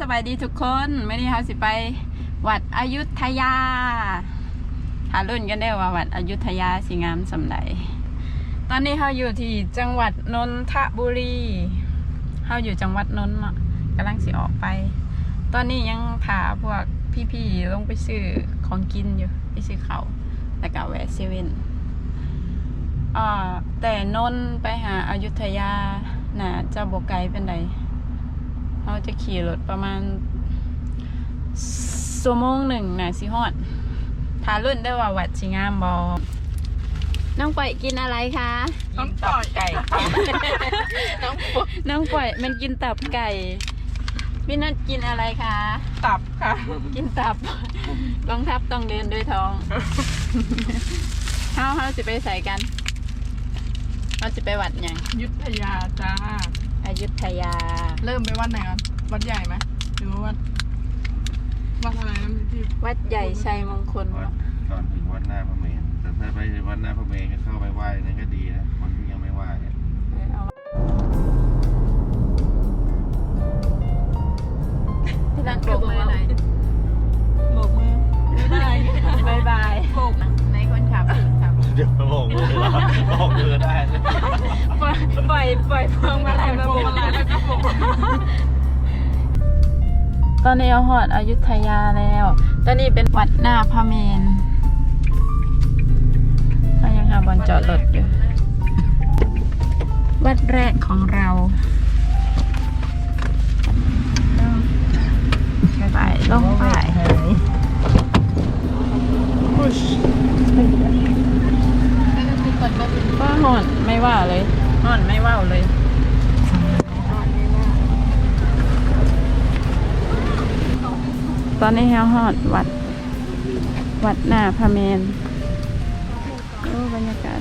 สบายดีทุกคนไม่ได้เขาสิไปวัดอยุธยาหารุ่นกันได้ว่าวัดอยุธยาสิงามสำใดตอนนี้เขาอยู่ที่จังหวัดนนทบุรีเขาอยู่จังหวัดนนท์เนาะกำลังสิออกไป ตอนนี้ยังพาพวกพี่ๆลงไปซื้อของกินอยู่ไปซื้อเขาแล้วก็แวะเซเว่นอ่าแต่นนท์ไปหาอายุทยาน่าจะบกไกลเป็นได เราจะขี่รถประมาณชั่วโมงหนึ่งน่ะสิฮอดทารุ่นได้ว่าวัดชิงามบอน้องปล่อยกินอะไรคะ น้องปล่อยไก่ น้องปล่อยน้องปล่อยมันกินตับไก่พี่นัทกินอะไรคะ ตับค่ะ กินตับกองทัพต้องเดินด้วยท้องเฮาเฮาสิไปใส่กันเราจะไปวัดหยังยุทธยาจ้า อยุธยา เริ่มไปวัดไหนก่อนวัดใหญ่ไหมหรือว่าวัดวัดอะไรนะที่วัดใหญ่ชัยมงคลวัดก่อนถึงวัดหน้าพระเมรุแต่ถ้าไปวัดหน้าพระเมรุก็เข้าไปไหว้นั่นก็ดีนะคนที่ยังไม่ไหว้เนี่ยพี่นัทโบกมือหน่อยโบกมือไม่ได้บายบายโบกในคนขับขับ เดี๋ยวบอกมือล้วบอกมือได้เลยปล่อยปล่อยปล่อยพวงมาลัยมาโบโบกกอะไรแล้วก็โบกตอนนี้เอาหอดอยุธยาแล้ว ตอนนี้เป็นวัดหน้าพระเมนเรายังหาบอลจอดรถอยู่ วัดแรกของเราไปลงไป ว่าหอนไม่ว่าเลยหอนไม่ว่าเลยตอนนี้เฮาฮอดวัด วัดหน้าพระเมนโอ้บรรยากาศ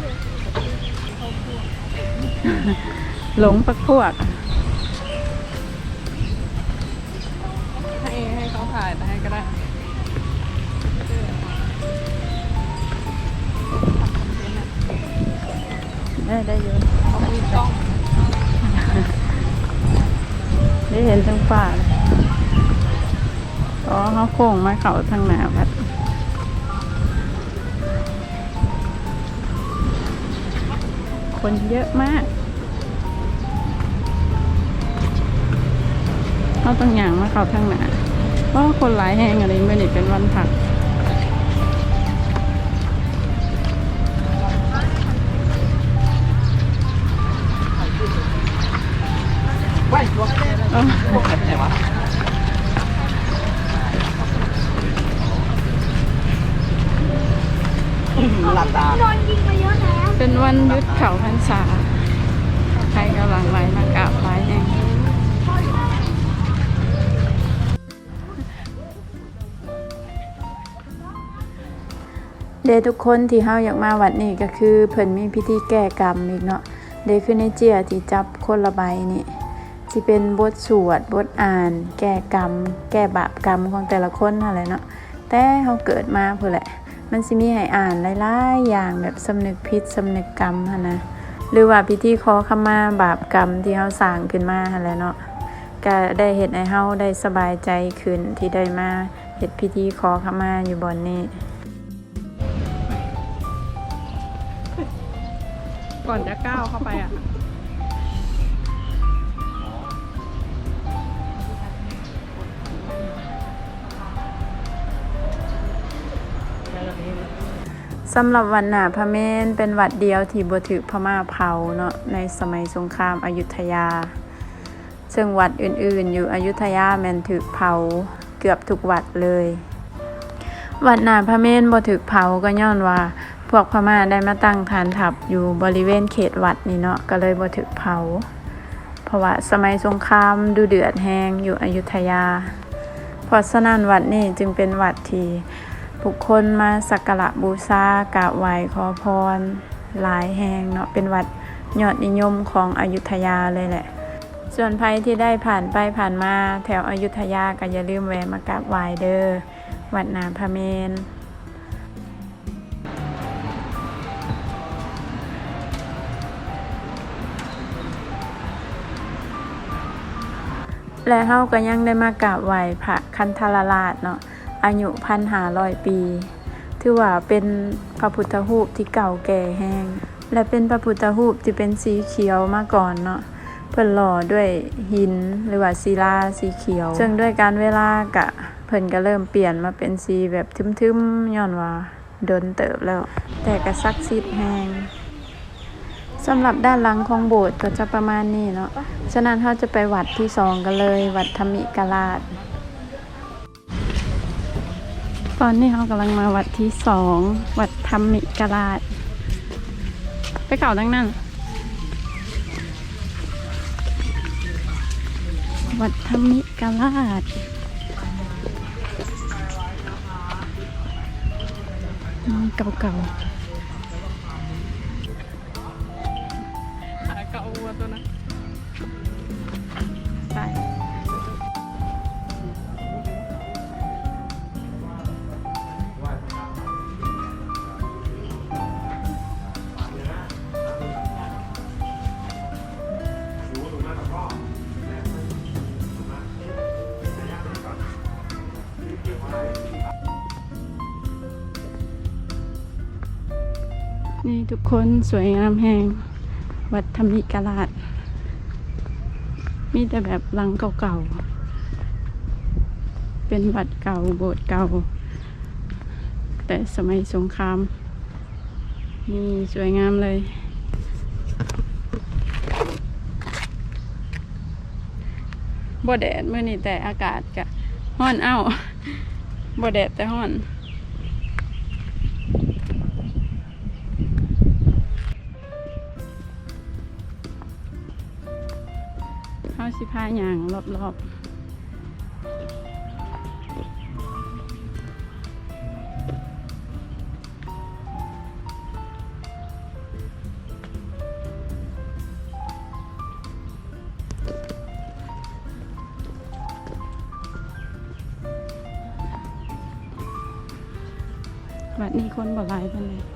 หลงปักพวกให้ ได้ได้อยู่เขามีกล้องได้เห็นทั้งป่าเลยอ๋อเขาโค้งมาเขาทางหน้าวัดคนเยอะมากเขาต้องอย่างมาเขาทางหน้าเพราะว่าคนหลายแห่งอะไรไม่ได้เป็นวันผัก วัดเออพวกไหนวะหลับตาเป็นวันหยุดเขาพรรษา ใครกำลังไหลมากราบไหว้แน่เดทุกคนที่เฮาอยากมาวัดนี้ก็คือเพิ่นมีพิธีแก้กรรมอีกเนาะเดคือในเจียที่จับคนละใบนี่ สิเป็นบทสวดบทอ่าน แก้กรรม แก้บาปกรรมของแต่ละคนนั่นแหละเนาะแต่เฮาเกิดมาเพุ่นแหละ มันสิมีให้อ่านหลายๆอย่างแบบสำนึกผิดสำนึกกรรมหั้นะหรือว่าพิธีขอขมาบาปกรรมที่เฮาสร้างขึ้นมาหั่นแหละเนาะก็ได้เฮ็ดให้เฮาได้สบายใจขึ้นที่ได้มาเฮ็ดพิธีขอขมาอยู่บอนนี้ ก่อนจะก้าวเข้าไปอะ สำหรับวันหนาพระเมนเป็นวัดเดียวที่บ่ถือพม่าเผาเนาะในสมัยสงครามอยุธยา ซึ่งวัดอื่นๆ อยู่อยุธยาแมนถือเผาเกือบทุกวัดเลย วัดหนาพระเมนบ่ถือเผาก็ย้อนว่า พวกพม่าได้มาตั้งฐานทัพอยู่บริเวณเขตวัดนี่เนาะก็เลยบ่ถือเผา เพราะว่าสมัยสงครามดูเดือดแฮงอยู่อยุธยาเพราะฉะนั้นวัดนี้จึงเป็นวัดที่ บุคคลมาสักการะบูชากราบไหว้ขอพร หลายแห่งเนาะเป็นวัดยอดนิยมของอยุธยาเลยแหละ ส่วนใครที่ได้ผ่านไปผ่านมาแถวอยุธยาก็อย่าลืมแวะมากราบไหว้เด้อวัดนาพระเมนและเฮาก็ยังได้มากราบไหว้พระคันธรราชเนาะ อายุพันหาร้อยปี ถือว่าเป็นพระพุทธรูปที่เก่าแก่แห้ง และเป็นพระพุทธรูปที่เป็นสีเขียวมาก่อนเนาะเพิ่นหล่อด้วยหินหรือว่าศิลาสีเขียว ซึ่งด้วยการเวลากะเพิ่นก็เริ่มเปลี่ยนมาเป็นสีแบบทึมๆย้อนว่าโดนเติบแล้ว แต่ก็ศักดิ์สิทธิ์แฮงสำหรับด้านหลังของโบสถ์ก็จะประมาณนี้เนาะ ฉะนั้นเราจะไปวัดที่สองกันเลย วัดธรรมิกราช ตอนนี้เรากำลังมาวัดที่สองวัดธรรมิกราช ไปเก่าดังนั้น วัดธรรมิกราชเก่าๆ นี่ทุกคนสวยงามแหงวัดธรรมิกราช มีแต่แบบหลังเก่าๆ เป็นวัดเก่าโบสถ์เก่า แต่สมัยสงคราม นี่สวยงามเลย บ่แดดเมื่อนี้แต่อากาศกะฮ้อนเอ้าบ่แดดแต่ฮ้อน เข้าสิพาอย่างรอบๆวัดนี้คนบ่หลายปานใด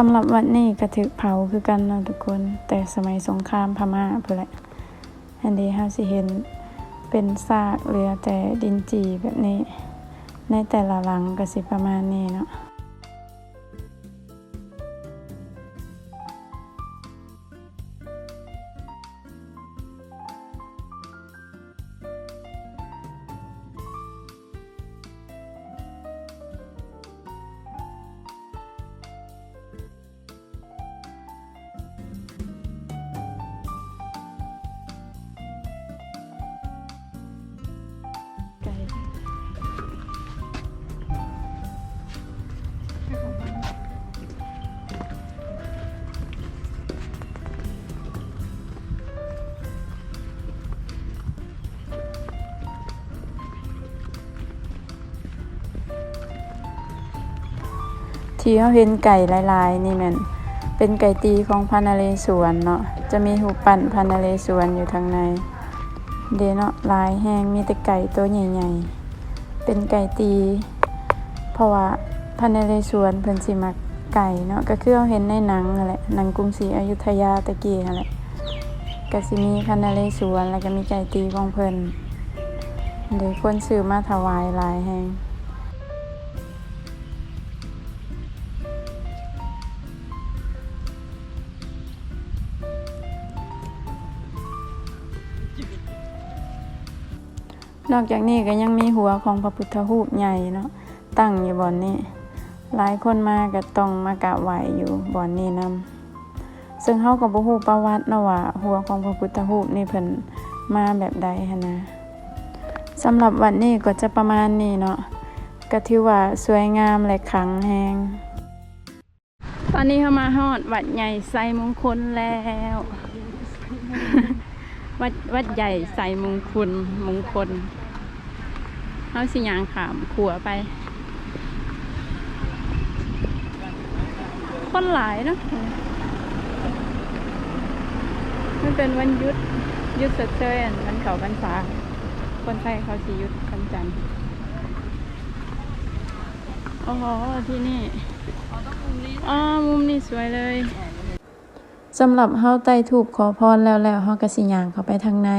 สำหรับวันนี้กระถือเผาคือกันนะทุกคน แต่สมัยสงครามพม่าเพื่อแหละอันนี้ฮาสิเห็นเป็นซากเรือแต่ดินจีแบบนี้ ในแต่ละหลังก็สิประมาณนี้เนาะ ที่เขาเห็นไก่ลายๆ นี่มันเป็นไก่ตีของพันนเรศวรเนาะจะมีหูปั่นพันนเรศวรอยู่ทางใน เดเนาะลายแห้งมีแต่ไก่ตัวใหญ่ๆ เป็นไก่ตี เพราะว่าพันในเรศวรเพิ่นสิมักไก่เนาะก็คือเราเห็นในหนังนั่นแหละหนังกรุงศรีอยุธยาตะกี้นั่นแหละก็สิมีพันในเรศวรแล้วก็มีไก่ตีของเพิ่นเดี๋ยวคนซื้อมาถวายลายแฮง นอกจากนี้ก็ยังมีหัวของพระพุทธรูปใหญ่เนาะตั้งอยู่บ่อนนี้หลายคนมาก็ต้องมากราบไหวอยู่บ่อนนี้นํซึ่งเฮาก็บ่ฮู้ประวัติเนาะว่าหัวของพระพุทธรูปนี่เพิ่นมาแบบใดหันนะสำหรับวันนี้ก็จะประมาณนี้เนาะก็ถือว่าสวยงามและขลังแฮงตอนนี้เฮามาฮอดวัดใหญ่ไซมงคลแล้ว วัดวัดใหญ่ไซมงคลมงคลเฮาสิยางขามขัวไป คนหลายนะมันเป็นวันยุดยุดเสดเซนวันเขาพรรษาคนไทยเขาสิหยุดวันจันทร์โอ้โหที่นี่อ่ามุมนี้สวยเลย สำหรับเฮาไต่ถูกขอพรแล้วแล้วเฮาก็สิย่างเข้าไปทางใน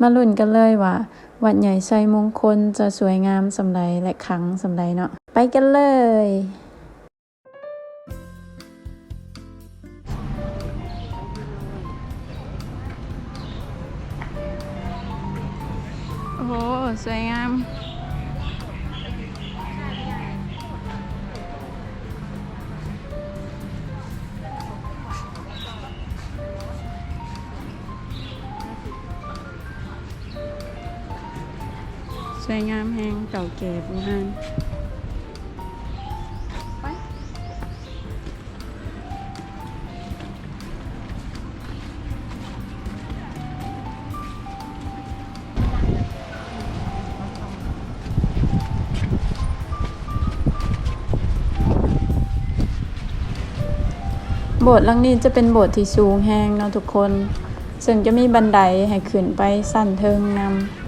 มาลุ้นกันเลยว่า วัดใหญ่ไซมงคลจะสวยงามสำใดและขังสำใดเนาะไปกันเลยโอ้โหสวยงาม วยงามแหงเก่าเก็บงานโบสถ์หลังนี้จะเป็นโบสถ์ที่สูงแหงเนาะทุกคน ซึ่งจะมีบันไดให้ขึ้นไปสั้นเทิงนำ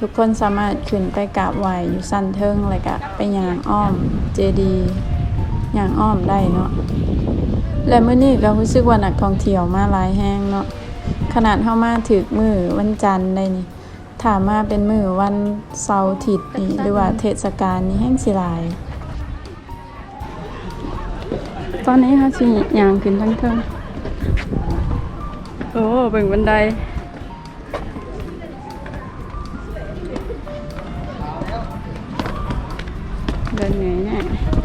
ทุกคนสามารถขึ้นไปกราบไหว้อยู่สั้นเทิงเลยกะไปย่างอ้อมเจดีย์ย่างอ้อมได้เนาะและมื้อนี้ก็รู้สึกว่านักท่องเที่ยวมาหลายแห้งเนาะขนาดเฮามาถึกมื้อวันจันทร์ได้นี่ถ้ามาเป็นมื้อวันเสาร์อาทิตย์นี่หรือว่าเทศกาลนี่แห้งสิหลาย ตอนนี้เฮาสิย่างขึ้นทั้งเทิงโอ้เบิ่งบันได เดิน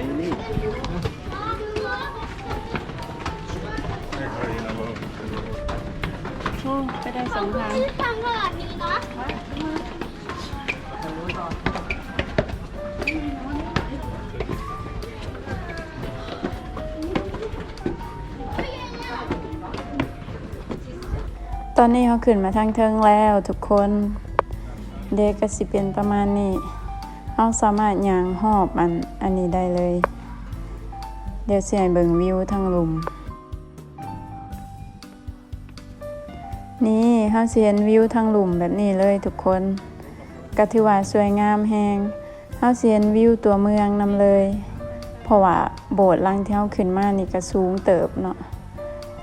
นี่นี่โอ้ไปได้สองทางทางขนาดนี้เนาะตอนนี้เขาขึ้นมาทางเทิงแล้วทุกคน เด็กก็สิเป็นประมาณนี้ เขาสามารถยางหอบอันอันนี้ได้เลย เดี๋ยวเสียเบิ่งวิวทางหลุม นี่เขาเสียนวิวทางหลุมแบบนี้เลยทุกคนก็ถือว่าสวยงามแฮงเขาเสียนวิวตัวเมืองนำเลย เพราะว่าโบสถ์ลังที่เขาขึ้นมานี่ก็สูงเติบเนาะ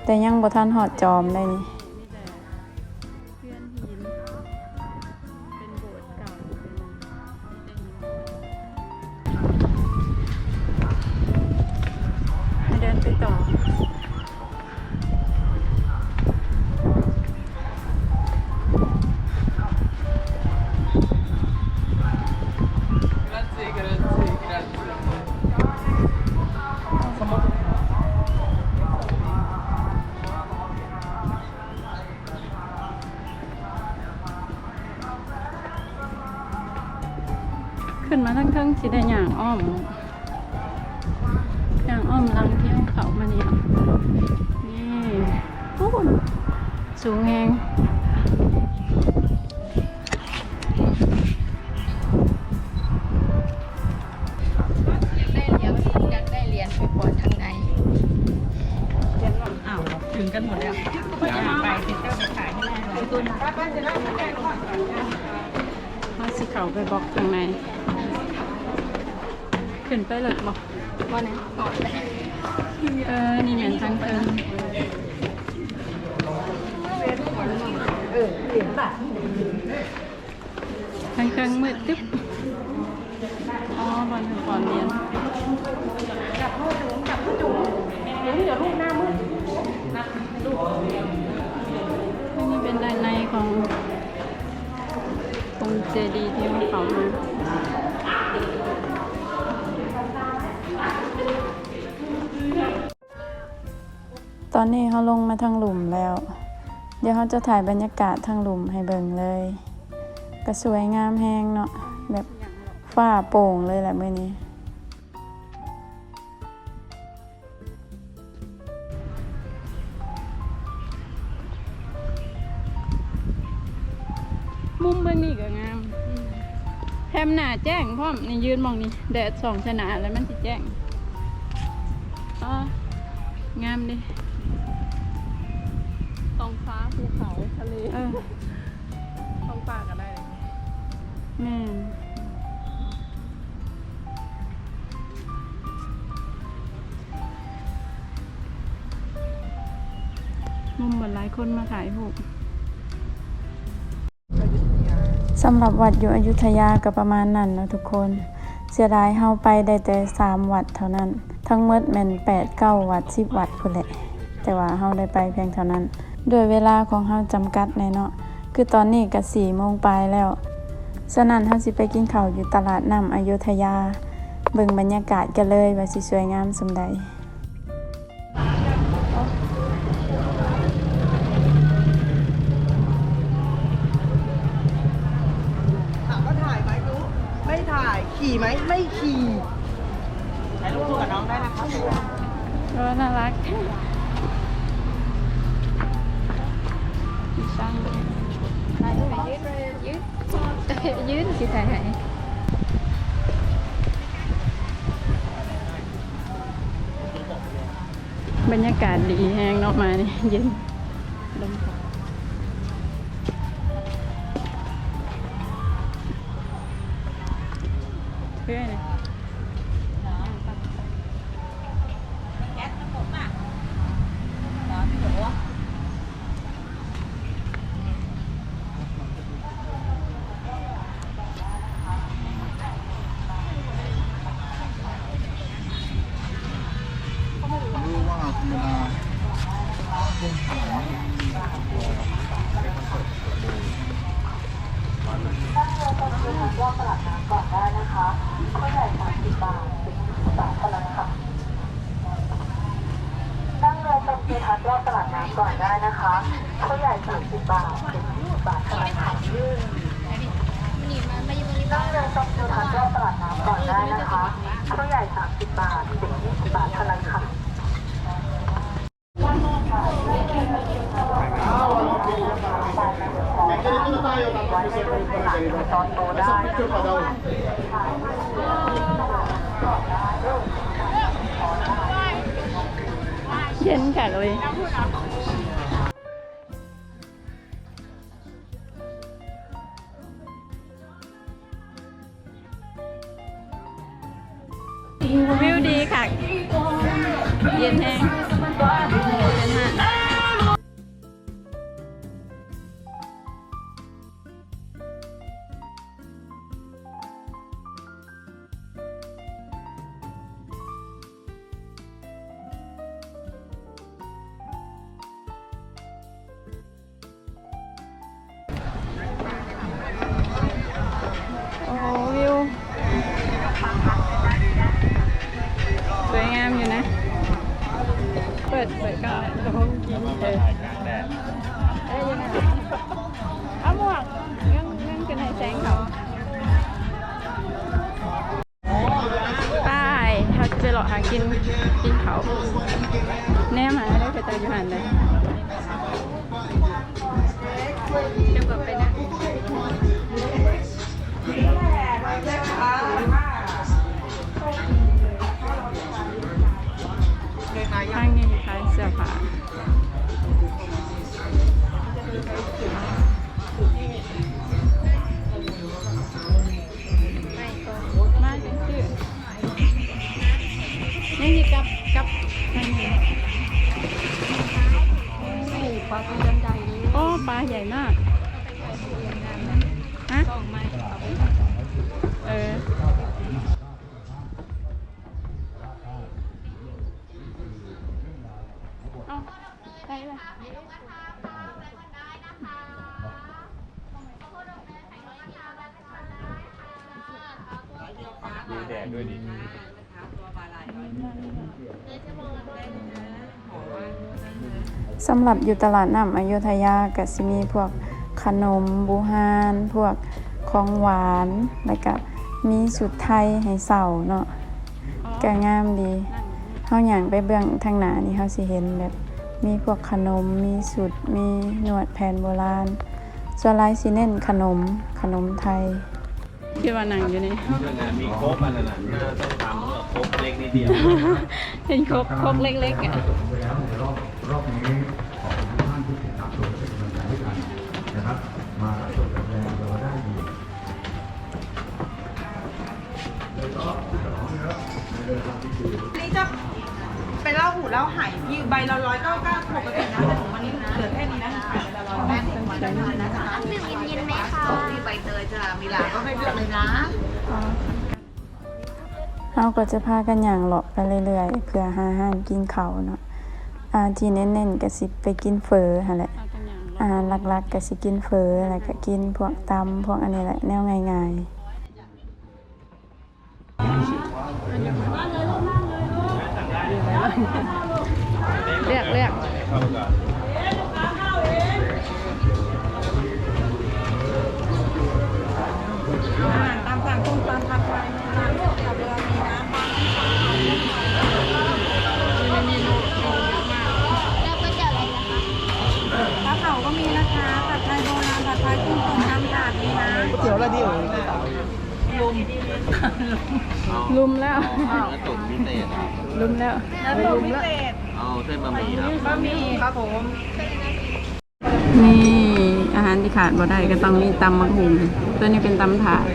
แต่ยังบ่ทันหอดจอมได้นี่ อย่างอ้อมอย่างอ้อมลังเที่ยวเขามาเนี่ยนี่ปูนสูงแหง ไปเลยศบอกว่าไหนเออ นี่เหมือนจังเกินจังเกินมืดตึ๊บ อ๋อบอลบอลเรียนจับผู้จุ๋มจับผู้จุ๋มเดี๋ยวลูกหน้ามืดนี่เป็นด้านในขององค์เจดีย์ที่เขาเผาลง เขาลงมาทางหลุมแล้ว เดี๋ยวเขาจะถ่ายบรรยากาศทางหลุมให้เบิ่งเลย ก็สวยงามแฮงเนาะแบบฝ้าโป่งเลยแหละมื้อนี้มุมเบื้องนี้ก็งามแถมหน้าแจ้งพร้อมนี่ยืนมองนี่แดดส่องชนะแล้วมันสิแจ้งอ๋องามดิ องฟ้าภูเขาทะเลเออตองป่าก็ได้แม่นมุมเหมือนหลายคนมาถ่ายรูปสำหรับวัดอยู่อยุธยาก็ประมาณนั้นเนาะทุกคน เสียดายเฮาไปได้แต่สามวัดเท่านั้น ทั้งหมดแม่นแปดเก้าวัดสิบวัดพุ่นแหละ แต่ว่าเฮาได้ไปเพียงเท่านั้น ด้วยเวลาของเฮาจำกัดแน่เนาะคือตอนนี้ก็สี่โมงปลายแล้วฉะนั้นเฮาสิไปกินข้าวอยู่ตลาดน้ำอยุธยา เบิ่งบรรยากาศกันเลยว่าสิสวยงามสำใดถามว่าถ่ายไหมรู้ไม่ถ่ายขี่ไหมไม่ขี่ถ่ายรูปคู่กับน้องได้นะคะเออน่ารัก ยืดสิถ่ายให้บรรยากาศดีแห้งเนาะมานี่เย็น เย็นค่ะเลย ดเปิดก็ร้องกินเลยเอ้ยยังไงเอาหมวกงั้นงั้นกันให้แสงเขาไป้ายเขาจะหลอกหากินกินเขาแน่มาได้ไปเจออยู่หันเลย สำหรับอยู่ตลาดน้ำอยุธยาก็สิมีพวกขนมบูฮาน พวกของหวานแล้วก็มีสุดไทยให้เสาเนาะก็งามดีเฮาหยังไปเบื้องทางหน้านี่เฮาสิเห็นแบบ มีพวกขนมมีสุดมีหนวดแผ่นโบราณส่วนหลายสิเน้นขนมขนมไทยคิดว่านั่งอยู่นี่มีโค้กอันนั้นน่ะหน้าต้องทำโค้กเล็กนิดเดียวเห็นครกครกเล็กๆอะรอบนี้ เป็นเหล้าหูเหล้าไหพี่ใบละร้อยเก้าเก้าปกตินะแต่ของวันนี้เหลือแค่นี้นะขายใบละร้อยแปดสิบวันละพันนะคะหนึ่งเย็นๆไหมคะมีใบเตยจะมีหลานก็ให้เลือกเลยนะเราก็จะพากันอย่างเลาะไปเรื่อยๆ เพื่อหาอาหารกินเขาวเนาะอาหารที่เน้นๆก็สิไปกินเฟอหั่นแหละอาหารหลักๆก็สิกินเฟอแล้วก็กินพวกตำพวกอันนี้แหละแนวง่ายๆเลือกเลือ ลุมแล้ว เอาเนื้อตุ๋นพิเศษครับลุมแล้วแล้วตัวพิเศษเอาเส้นบะหมี่ครับบะหมี่ครับผมนี่อาหารที่ขาดบ่ได้ก็ต้องมีตำมะหุงตัวนี้เป็นตำถาด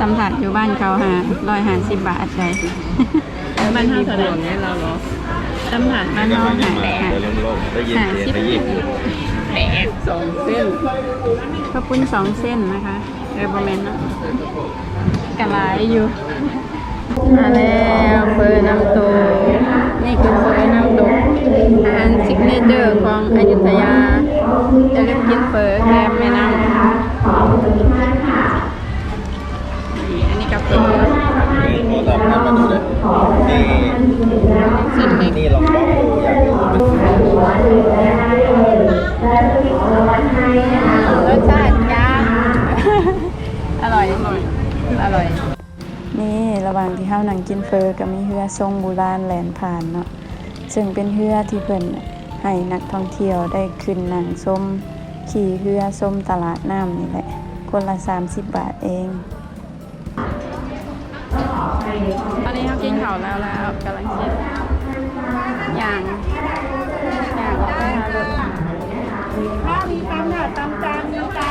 ตำถาดอยู่บ้านเขาหาร้อยหาสิบบาทได้บ้านเฮาเท่าไหร่เนี่ยเราเหรอตำถาดบ้านเฮาหาแปดเดี๋ยวลงๆได้ยินเสียงได้ยินแปดสองเส้นข้าวปุ้นสองเส้นนะคะเออประมาณเนาะ กะหลายอยู่ มาแล้วเฟอร์น้ำตกนี่คือเฟอร์น้ำตกอาหารซิกเนเจอร์ของอยุธยา จะเรียกกินเฟอร์แกมแม่น้ำอันนี้ก็เฟอร์นี่โทรศัพท์นั่นมาดูเลยนี่เส้นเล็กนี่ลองบอกดูอยากรู้มันรสชาติยาก อร่อย อร่อย อร่อย นี่ระหว่างที่เฮานั่งกินเฟอก็มีเรือทรงโบราณแหลนผ่านเนาะซึ่งเป็นเรือที่เพิ่นให้นักท่องเที่ยวได้ขึ้นนั่งชมขี่เรือชมตลาดน้ำนี่แหละ คนละ 30 บาทเองตอนนี้เขากินข้าวแล้วแล้วกำลังคิดอย่างอย่างก็ไปหารถถ้ามีตำค่ะตำจานมีจ้า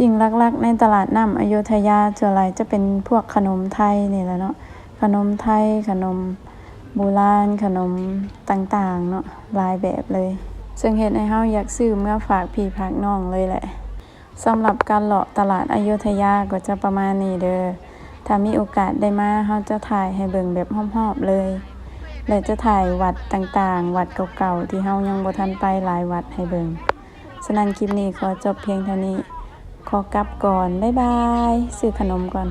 สิ่งลักๆ ในตลาดน้ำอโยธยาส่วนใหญ่จะเป็นพวกขนมไทยนี่แหละเนาะขนมไทยขนมโบราณขนมต่างๆเนาะหลายแบบเลย ซึ่งเห็นให้เฮาอยากซื้อเมื่อฝากพี่พักน้องเลยแหละสำหรับการเลาะตลาดอโยธยาก็จะประมาณนี้เด้อถ้ามีโอกาสได้มาเฮาจะถ่ายให้เบิ่งแบบหอบๆเลยและจะถ่ายวัดต่างๆ วัดเก่าๆที่เฮายังบ่ทันไปหลายวัดให้เบิ่งฉะนั้นคลิปนี้ขอจบเพียงเท่านี้ ขอกลับก่อน บ๊ายบาย ซื้อขนมก่อน